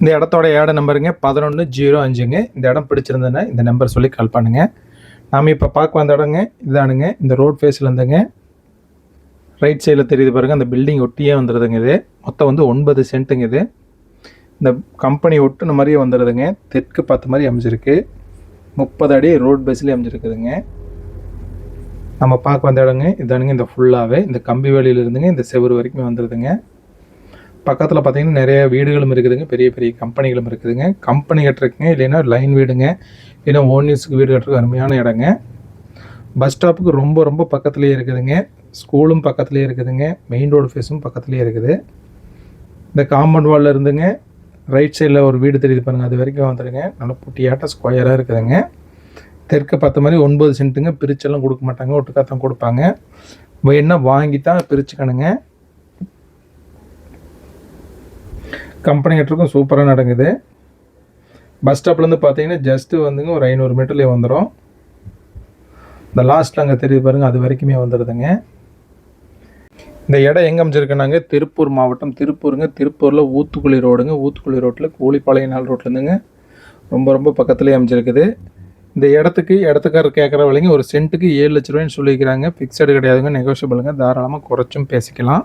இந்த இடத்தோட ஏட நம்பருங்க. பதினொன்று ஜீரோ அஞ்சுங்க. இந்த இடம் பிடிச்சிருந்ததுன்னா இந்த நம்பர் சொல்லி கால் பண்ணுங்கள் நாம் இப்போ பார்க்க வந்த இடங்க இதானுங்க. இந்த ரோட் ஃபேஸில் இருந்துங்க. ரைட் சைடில் தெரியுது பாருங்கள் அந்த பில்டிங் ஒட்டியே வந்துடுதுங்க இது. மொத்தம் வந்து ஒன்பது சென்ட்டுங்க இது. இந்த கம்பெனி ஒட்டுன மாதிரியே வந்துடுதுங்க தெற்கு பார்த்த மாதிரி அமைஞ்சிருக்கு. முப்பது அடி ரோட் பேஸ்லேயே அமைஞ்சிருக்குதுங்க. நம்ம பார்க்க வந்த இடங்க இதானுங்க. இந்த ஃபுல்லாகவே இந்த கம்பி வேலியிலிருந்துங்க இந்த செவ்வறு வரைக்கும் வந்துடுதுங்க பக்கத்தில் பார்த்தீங்கன்னா நிறைய வீடுகளும் இருக்குதுங்க. பெரிய பெரிய கம்பெனிகளும் இருக்குதுங்க. கம்பெனி கட்டுறக்குங்க இல்லைன்னா லைன் வீடுங்க. இல்லைன்னா ஓனியர்ஸுக்கு வீடு கட்டுறதுக்கு அருமையான இடங்க. பஸ் ஸ்டாப்புக்கு ரொம்ப ரொம்ப பக்கத்துலேயே இருக்குதுங்க. ஸ்கூலும் பக்கத்துலேயே இருக்குதுங்க. மெயின் ரோடு ஃபேஸும் பக்கத்துலேயே இருக்குது. இந்த காம்பவுண்ட் வாலில் இருந்துங்க. ரைட் சைடில் ஒரு வீடு தெரியுது பாருங்கள் அது வரைக்கும் வந்துடுங்க நல்ல புட்டியாட்ட ஸ்கொயராக இருக்குதுங்க. தெற்கு பார்த்த மாதிரி ஒன்பது சென்ட்டுங்க பிரிச்செல்லாம் கொடுக்க மாட்டாங்க. ஒட்டுக்காத்தான் கொடுப்பாங்க. என்ன வாங்கி தான் பிரிச்சுக்கணுங்க. கம்பெனி ஹெட்ருக்கும் சூப்பராக நடக்குது. பஸ் ஸ்டாப்லேருந்து பார்த்தீங்கன்னா ஜஸ்ட்டு வந்துங்க ஒரு ஐநூறு மீட்டர்லேயே வந்துடும் இந்த லாஸ்ட்டில் அங்கே தெரியுது பாருங்கள் அது வரைக்குமே வந்துடுதுங்க இந்த இடம் எங்கே அமைச்சிருக்கேனாங்க திருப்பூர் மாவட்டம் திருப்பூருங்க. திருப்பூரில் ஊத்துக்குழி ரோடுங்க. ஊத்துக்குழி ரோட்டில் கூலிப்பாளையம் நாள் ரோட்லேருந்துங்க ரொம்ப ரொம்ப பக்கத்துலேயே அமைச்சிருக்குது இந்த இடத்துக்கு இடத்துக்காரர் கேட்குற விலைங்க ஒரு சென்ட்டுக்கு ஏழு லட்ச ரூபாய்னு சொல்லிக்கிறாங்க. ஃபிக்ஸடு கிடையாதுங்க நெகோஷியபிளுங்க தாராளமாக குறைச்சும் பேசிக்கலாம்.